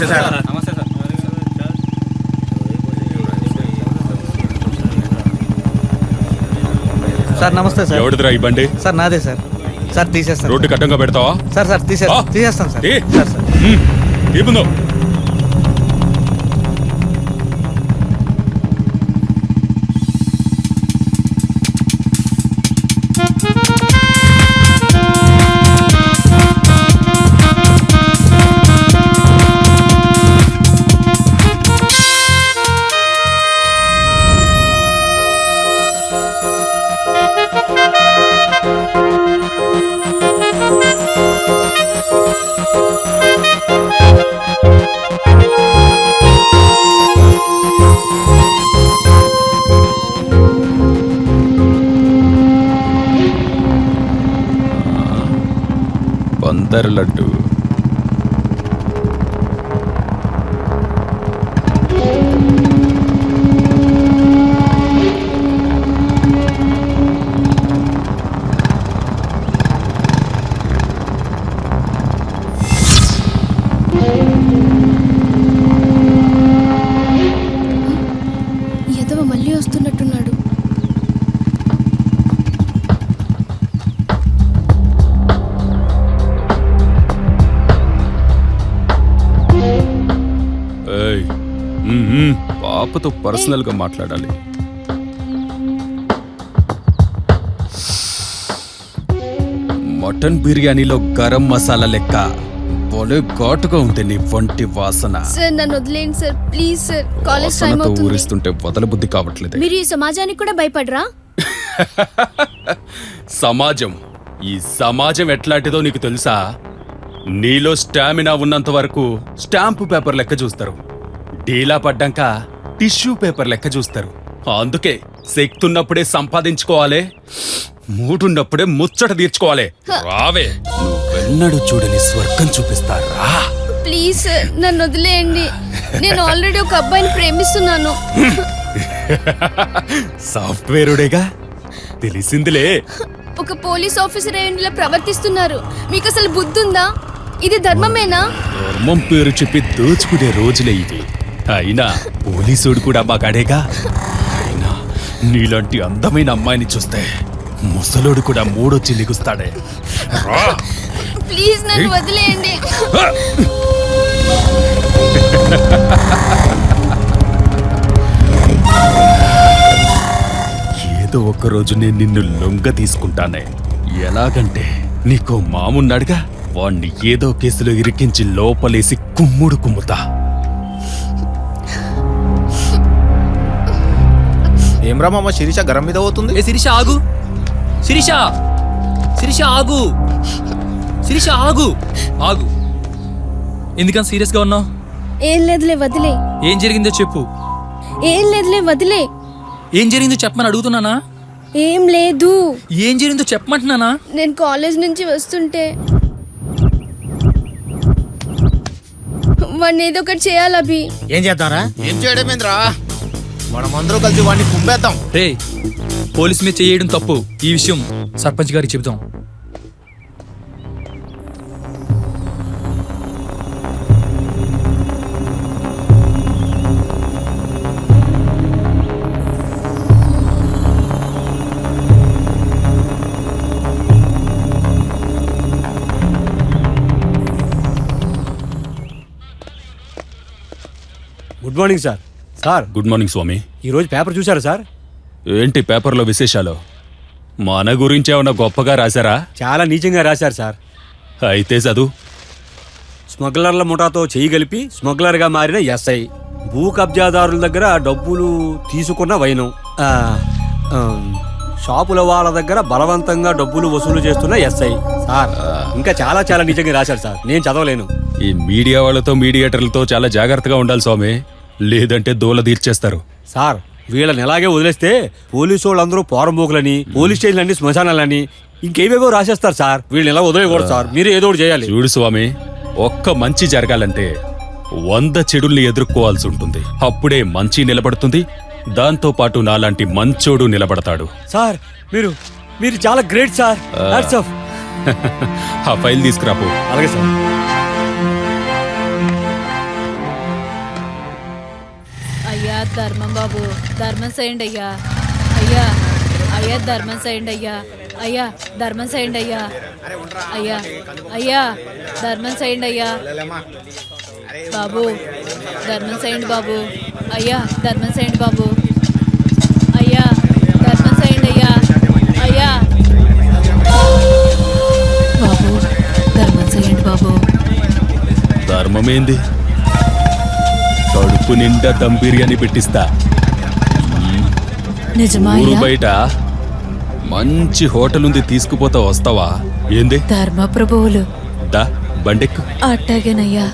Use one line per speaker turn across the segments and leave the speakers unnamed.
నమస్తే సార్.
నమస్తే sir.
Sir నమస్తే సార్.
ఎవడిదిరా ఈ బండి?
సార్ నాదే సార్. సార్ తీసేస్తాను
రోడ్డు కట్టంగా పెడతావా?
సార్ సార్ తీసే
ఆ?
తీసేస్తాను sir? Sir sir.
ఇబ్బందో Bandar laddu. పాపతో పర్సనల్గా మాట్లాడాలి. మటన్ బిర్యానీలో గరం మసాలా లెక్క. భలే ఘాటుగా ఉంది నీ వంటి వాసన.
సార్ నన్ను వదిలేయండి sir. Please sir college time
వాసనతో
అవుతుంది.
ఊరిస్తుంటే వదలబుద్ధి కావట్లేదు.
మీరు ఈ సమాజానికి కూడా భయపడరా?
సమాజం. ఈ సమాజం ఎట్లాంటిదో నీకు తెలుసా? నీలో స్టామినా ఉన్నంత వరకు స్టాంపు పేపర్ లెక్క చూస్తారు. డీలా పడ్డాక టిష్యూ పేపర్ లెక్క చూస్తారు. అందుకే శక్తి ఉన్నప్పుడే సంపాదించుకోవాలి మూడున్నప్పుడే ముచ్చట తీర్చుకోవాలి. రావే. నువ్వెన్నడూ చూడని స్వర్గం చూపిస్తారా?
ప్లీజ్ నన్ను వదిలేయండి. నేను ఆల్రెడీ ఒక అబ్బాయిని ప్రేమిస్తున్నాను.
సాఫ్ట్వేరుడేగా? తెలిసిందిలే.
ఒక పోలీస్ ఆఫీసర్ అయ్యేలా ప్రవర్తిస్తున్నారు. మీకు అసలు బుద్ధి ఉందా ఇది ధర్మమేనా?
ధర్మం పేరు చెప్పి దోచుకునే రోజులే ఇవి. అయినా పోలీసుడు కూడా మగాడేగా అయినా నీలాంటి అందమైన అమ్మాయిని చూస్తే ముసలోడు కూడా మూడొచ్చి లిగుస్తాడే.
ప్లీజ్ నన్ను వదిలేయండి.
ఏదో ఒక రోజు నేను నిన్ను లొంగ తీసుకుంటానే. ఎలాగంటే నీకో మామున్నాడుగా వాణ్ణి ఏదో కేసులో ఇరికించి లోపలేసి కుమ్ముడు కుమ్ముతా.
ఏం రా మామ శిరీష గరం మీద పోతుంది?
ఏ శిరీష ఆగు. శిరీష! శిరీష ఆగు. శిరీష ఆగు. ఆగు. ఎందుకని సీరియస్గా ఉన్నావు?
ఏం లేదులే వదిలే.
ఏం జరిగిందో చెప్పు.
ఏం లేదులే వదిలే.
ఏం జరిగిందో చెప్పమని అడుగుతున్నానా?
ఏం లేదు.
ఏం జరిగిందో చెప్పమంటున్నానా?
నేను కాలేజ్ నుంచి వస్తుంటే వాడిని ఏదో ఒకటి చేయాలి అభి.
ఏం చేద్దాంరా? ఏం చేయడమేంద్రా మనం అందరూ కలిసి వాడిని కుమ్మేద్దాం
రే పోలీస్ మీద చేయడం తప్పు. ఈ విషయం సర్పంచ్ గారికి చెబుతాం
good morning sir. Sir.
Good morning స్వామి.
ఈరోజు పేపర్ చూసారా సార్?
ఏంటి పేపర్లో విశేషాలు? మన గురించి ఏమన్నా గొప్పగా రాశారా?
చాలా నీచంగా రాశారు సార్.
అయితే చదువు.
స్మగ్లర్ల ముఠాతో చేయి కలిపి స్మగ్లర్గా మారిన ఎస్ఐ. భూ కబ్జాదారుల దగ్గర డబ్బులు తీసుకున్న వైనం. ఆ, ఆ, షాపుల వాళ్ళ దగ్గర బలవంతంగా డబ్బులు వసూలు చేస్తున్న ఎస్ఐ. సార్ ఇంకా చాలా చాలా నిజంగా రాశారు సార్. నేను చదవలేను.
ఈ మీడియా వాళ్ళతో మీడియేటర్లతో చాలా జాగ్రత్తగా ఉండాలి స్వామి. లేదంటే దూల తీర్చేస్తారు.
సార్ వీళ్ళని ఎలాగే వదిలేస్తే పోలీసు వాళ్ళందరూ పోరంబోకులని పోలీస్ స్టేషన్లన్నీ శ్మశానాలని ఇంకేవేవో రాసేస్తారు సార్. వీళ్ళని ఎలా వదిలేయకూడదు సార్? మీరు ఏదో ఒకటి చేయాలి.
చూడు స్వామి ఒక్క మంచి జరగాలంటే వంద చెడుల్ని ఎదుర్కోవాల్సి ఉంటుంది. అప్పుడే మంచి నిలబడుతుంది. దాంతో పాటు నాలాంటి మంచోడు నిలబడతాడు.
సార్ మీరు మీరు చాలా గ్రేట్ సార్.
ఆ ఫైల్ తీసుకురాపు.
అలాగే సార్.
ధర్మం బాబు. ధర్మం చేయండి అయ్యా. అయ్యా అయ్యా ధర్మం చేయండి అయ్యా. అయ్యా ధర్మం చేయండి అయ్యా. అయ్యా అయ్యా ధర్మం చేయండి అయ్యా. బాబు ధర్మం చేయండి బాబు. అయ్యా ధర్మం చేయండి బాబు. అయ్యా ధర్మం చేయండి అయ్యా. అయ్యా. బాబు ధర్మం చేయండి బాబు.
ధర్మమేంది? కడుపు నిండా దమ్ బిర్యానీ పెట్టిస్తా.
నిజమా
ఊరు బయట మంచి హోటల్ ఉంది తీసుకుపోతా వస్తావా? ఏంది?
ధర్మ ప్రభువులు.
దా బండెక్కు.
అట్టాగేనయ్యా.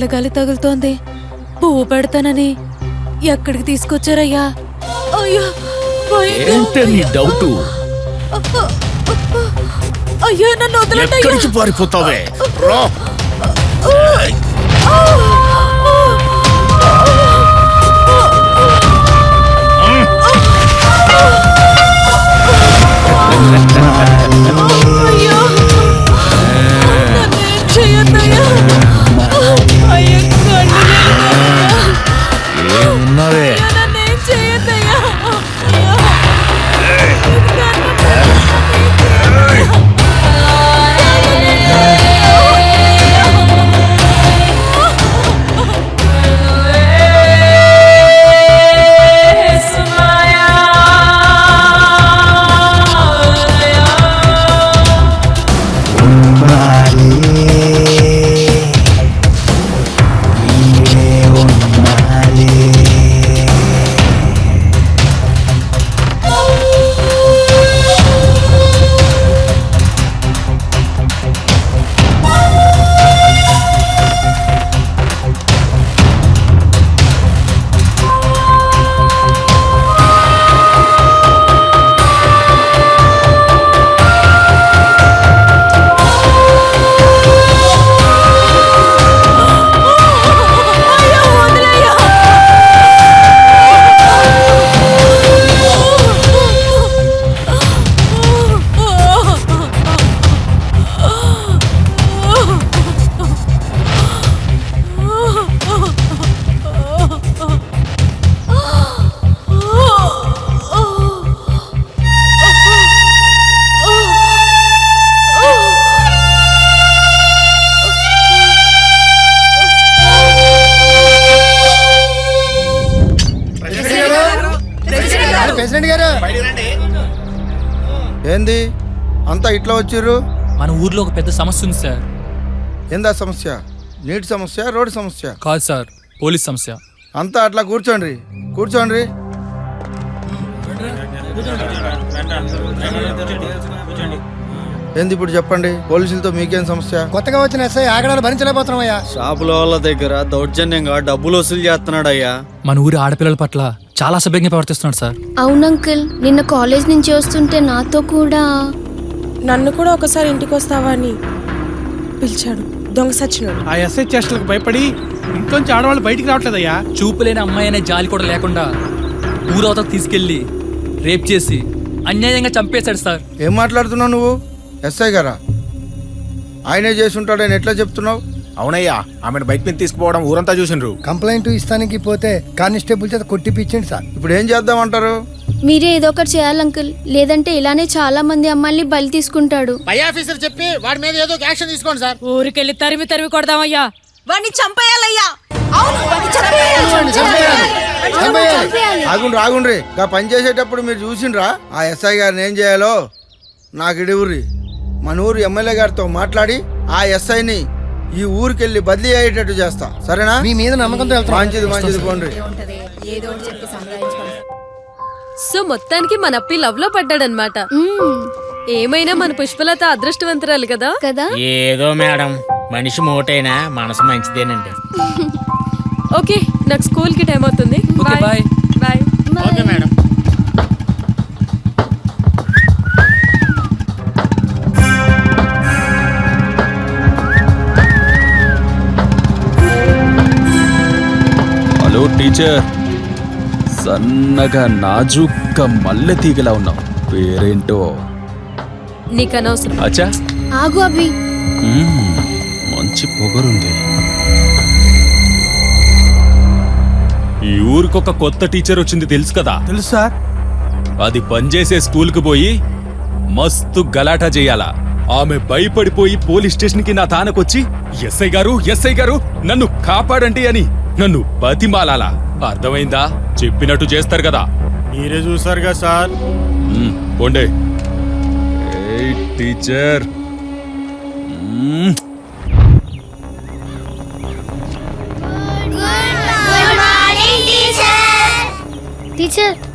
చల్లగాలి తగులుతోంది. పువ్వు పెడతానని ఎక్కడికి తీసుకొచ్చారయ్యా? అయ్యో భయంగా
ఏంటే నీ డౌట్?
అయ్యో నన్ను వదలండి.
ఎక్కడికి పారిపోతావే? రా.
ప్రెసిడెంట్ గారు. ఏంది? అంతా ఇట్లా వచ్చిర్రు?
మన ఊర్లో ఒక పెద్ద సమస్య ఉంది సార్.
ఏందా సమస్య? నీటి సమస్య రోడ్డు సమస్య?
కాదు సార్. పోలీస్ సమస్య.
అంతా అట్లా కూర్చోండి. కూర్చోండి. ఏంది ఇప్పుడు చెప్పండి? పోలీసులతో మీకేం సమస్య?
కొత్తగా వచ్చిన ఎస్ఐ ఆగడాలు భరించలేకపోతున్నామయ్యా
షాపుల వాళ్ళ దగ్గర దౌర్జన్యంగా డబ్బులు వసూలు చేస్తున్నాడు అయ్యా
మన ఊరి ఆడపిల్లల పట్ల చాలా సభ్యంగా ప్రవర్తిస్తున్నాడు సార్.
అవును అంకుల్ నిన్న కాలేజ్ నుంచి వస్తుంటే నాతో కూడా
నన్ను కూడా ఒకసారి ఇంటికి వస్తావా అని పిలిచాడు దొంగ సచ్చినాడు.
ఆ ఎస్ఐ చేష్టలకు భయపడి ఇంట్లోంచి ఆడవాళ్ళు బయటికి రావట్లేదయ్యా.
చూపు లేని అమ్మాయి అనే జాలి కూడా లేకుండా ఊరవతల తీసుకెళ్ళి రేప్ చేసి అన్యాయంగా చంపేశాడు సార్.
ఏం మాట్లాడుతున్నావు నువ్వు? ఎస్ఐ గారా? ఆయనే చేసి ఉంటాడని ఎట్లా చెప్తున్నావు?
అవునయ్యా ఆమెను బైక్ మీద తీసుకుపోవడం ఊరంతా చూసిండ్రు.
కంప్లైంట్ ఇస్తానికి పోతే కానిస్టేబుల్ చేత కొట్టిపించండి సార్.
ఇప్పుడు ఏం చేద్దామంటారు?
మీరే ఏదో ఒకటి చేయాలి అంకుల్. లేదంటే ఇలానే చాలా మంది అమ్మాయిల్ని బలి తీసుకుంటాడు.
పై ఆఫీసర్ చెప్పి వాడి మీద ఏదో ఒక యాక్షన్ తీసుకోండి సార్.
ఊరికెళ్ళి తరిమి తరిమి కొడదామయ్యా.
వాడిని చంపేయాలయ్యా.
ఆగుండ్రి ఆగుండ్రి. గా పని చేసేటప్పుడు మీరు చూసిండ్రా ఆ ఎస్ఐ గారిని ఏం చేయాలో? నాకు ఇడివుర్రి మన ఊరు ఎమ్మెల్యే గారితో మాట్లాడి ఆ ఎస్ఐని ఈ ఊరికెళ్ళి బదిలీ అయ్యేటట్టు చేస్తా. సరేనా?
మీ మీద నమ్మకంతో
మంచిది మంచిది పోండి.
సో మొత్తానికి మన అప్పి లవ్లో పడ్డాడనమాట ఏమైనా మన పుష్పలత అదృష్టవంతురాలు కదా?
కదా?
ఏదో మేడం. మనిషి మోటైనా మనసు మంచిదేనండి.
ఓకే నాకు స్కూల్కి టైం అవుతుంది.
Bye.
Bye.
Okay madam.
Teacher సన్నగా నాజూక్క మల్లె తీగలా ఉన్నావు. పేరేంటో?
నీకు అనవసరం.
అచ్చా.
ఆగు అభి.
మ్మ్, మంచి పొగరుంది. ఈ ఊరికొక కొత్త టీచర్ వచ్చింది తెలుసు కదా?
తెలుసు సార్.
అది పనిచేసే స్కూల్కి పోయి మస్తు గలాటా చేయాలా? ఆమె భయపడిపోయి పోలీస్ స్టేషన్కి నా తానకొచ్చి ఎస్ఐ గారు ఎస్ఐ గారు నన్ను కాపాడండి అని నన్ను బతిమాలాలా? అర్థమైందా? చెప్పినట్టు చేస్తారు కదా.
మీరే చూసారుగా సార్.
పోండే. ఏయ్, టీచర్.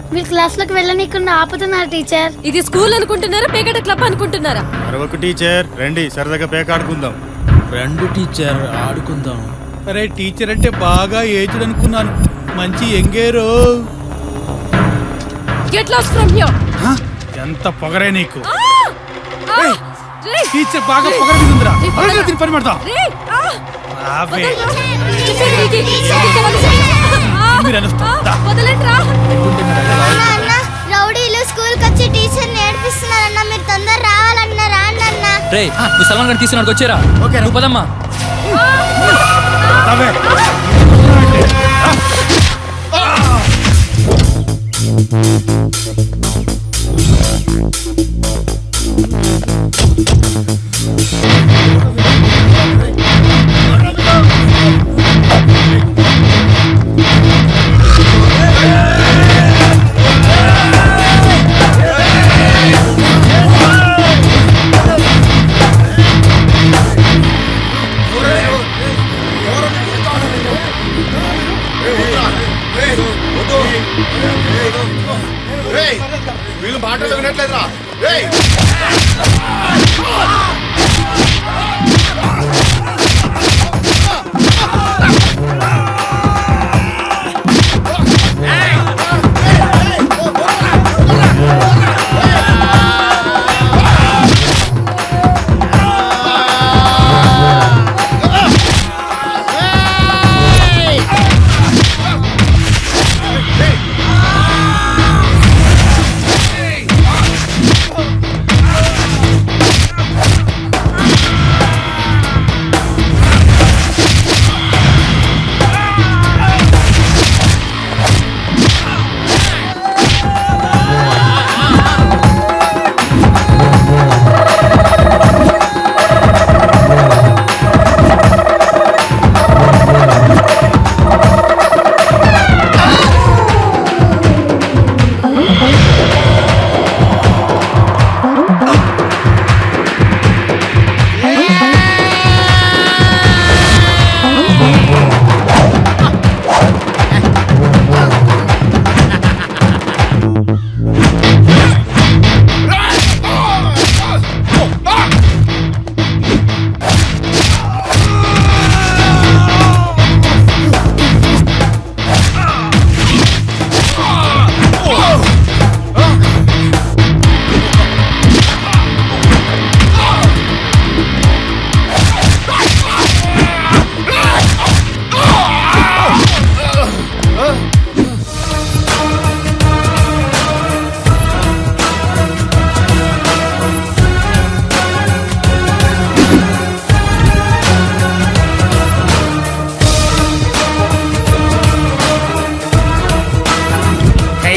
మ్మ్.
టీచర్ మీరు క్లాస్లోకి వెళ్ళనీకుండా ఆపుతున్నారు టీచర్.
ఇది స్కూల్ అనుకుంటున్నారా పేకట క్లబ్ అనుకుంటున్నారా?
మరొక టీచర్ రండి సరదాగా పేకాడుకుందాం.
రెండు టీచర్ ఆడుకుందాం. అరే టీచర్ అంటే బాగా ఏజ్డ్ అనుకున్నాను. మంచి ఎంగేరో.
గెట్ లాస్ట్ ఫ్రమ్ హియర్
ఎంత పొగరే నీకు? టీచర్ బాగా పొగర ఉందిరా దీని పని పడతాం రావే. మీరు
రే నువ్వు సల్మాన్ గారిని తీసుకున్నాడు వచ్చారా. నువ్వు పదమ్మా.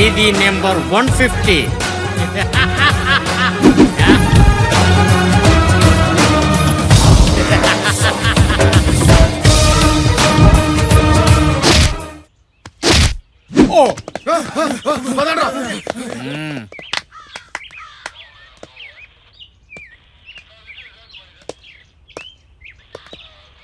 ఖైదీ నెంబర్ వన్ ఫిఫ్టీ.